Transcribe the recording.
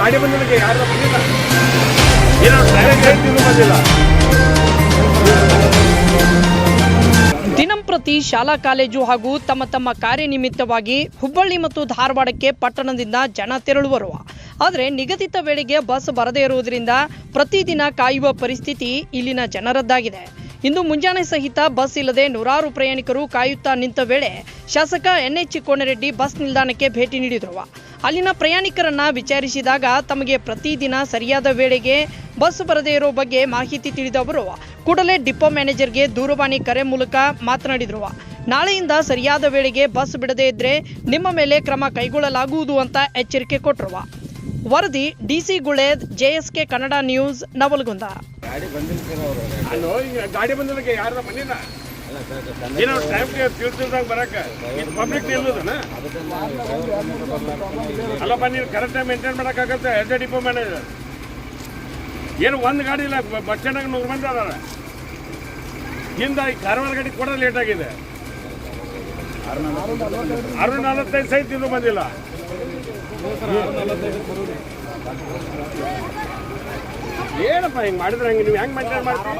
ಗಾಡಿ ಯಾರು ಡೈರೆಕ್ಟ್ ಹೇಳ್ತಿದ್ರು ಬಂದಿಲ್ಲ. ದಿನಂಪ್ರತಿ ಶಾಲಾ, ಕಾಲೇಜು ಹಾಗೂ ತಮ್ಮ ತಮ್ಮ ಕಾರ್ಯನಿಮಿತ್ತವಾಗಿ ಹುಬ್ಬಳ್ಳಿ ಮತ್ತು ಧಾರವಾಡಕ್ಕೆ ಪಟ್ಟಣದಿಂದ ಜನ ತೆರಳುವರು. ಆದರೆ ನಿಗದಿತ ವೇಳೆಗೆ ಬಸ್ ಬರದೇ ಇರುವುದರಿಂದ ಪ್ರತಿದಿನ ಕಾಯುವ ಪರಿಸ್ಥಿತಿ ಇಲ್ಲಿನ ಜನರದ್ದಾಗಿದೆ. ಇಂದು ಮುಂಜಾನೆ ಸಹಿತ ಬಸ್ ಇಲ್ಲದೆ ನೂರಾರು ಪ್ರಯಾಣಿಕರು ಕಾಯುತ್ತಾ ನಿಂತ ವೇಳೆ ಶಾಸಕ ಎನ್ ಎಚ್ ಬಸ್ ನಿಲ್ದಾಣಕ್ಕೆ ಭೇಟಿ ನೀಡಿದರು. ಅಲ್ಲಿನ ಪ್ರಯಾಣಿಕರನ್ನ ವಿಚಾರಿಸಿದಾಗ ತಮಗೆ ಪ್ರತಿದಿನ ಸರಿಯಾದ ವೇಳೆಗೆ ಬಸ್ ಬರದೇ ಇರೋ ಬಗ್ಗೆ ಮಾಹಿತಿ ತಿಳಿದವರು ಕೂಡಲೇ ಡಿಪೋ ಮ್ಯಾನೇಜರ್ಗೆ ದೂರವಾಣಿ ಕರೆ ಮೂಲಕ ಮಾತನಾಡಿದರು. ನಾಳೆಯಿಂದ ಸರಿಯಾದ ವೇಳೆಗೆ ಬಸ್ ಬಿಡದೇ ಇದ್ರೆ ನಿಮ್ಮ ಮೇಲೆ ಕ್ರಮ ಕೈಗೊಳ್ಳಲಾಗುವುದು ಅಂತ ಎಚ್ಚರಿಕೆ ಕೊಟ್ಟರು. ವರದಿ DC Guled K Kannada news, Navalgund. ಏನೋ ಟೈಮ್ ತಿಳ್ತಿಲ್ದಂಗೆ ಬರಕ್ಕೆ? ಪಬ್ಲಿಕ್ ನಿಲ್ಲೋದನ ಅಲ್ಲಪ್ಪ ನೀನು ಕರೆಕ್ಟ್ ಟೈಮ್ ಮೇಂಟೈನ್ ಮಾಡೋಕ್ಕಾಗತ್ತೆ ಎಸ್ ಎ ಡಿಪೋ ಮ್ಯಾನೇಜರ್ ಏನು ಒಂದು ಗಾಡಿ ಇಲ್ಲ ಬಸ್ ಸ್ಟ್ಯಾಂಡಾಗ ನೂರು ಮಂದಿ ಅದಾರ. ಹಿಂದ ಈ ಕಾರವಾರ ಗಾಡಿ ಕೂಡ ಲೇಟ್ ಆಗಿದೆ. ಆರು ನಲವತ್ತೈದು ಸಹಿತ ಇದು ಬಂದಿಲ್ಲ. ಏನಪ್ಪ ಹಿಂಗೆ ಮಾಡಿದ್ರೆ ಹಂಗೆ ನೀವು ಹೆಂಗೆ ಮೇಂಟೈನ್ ಮಾಡ್ತೀವಿ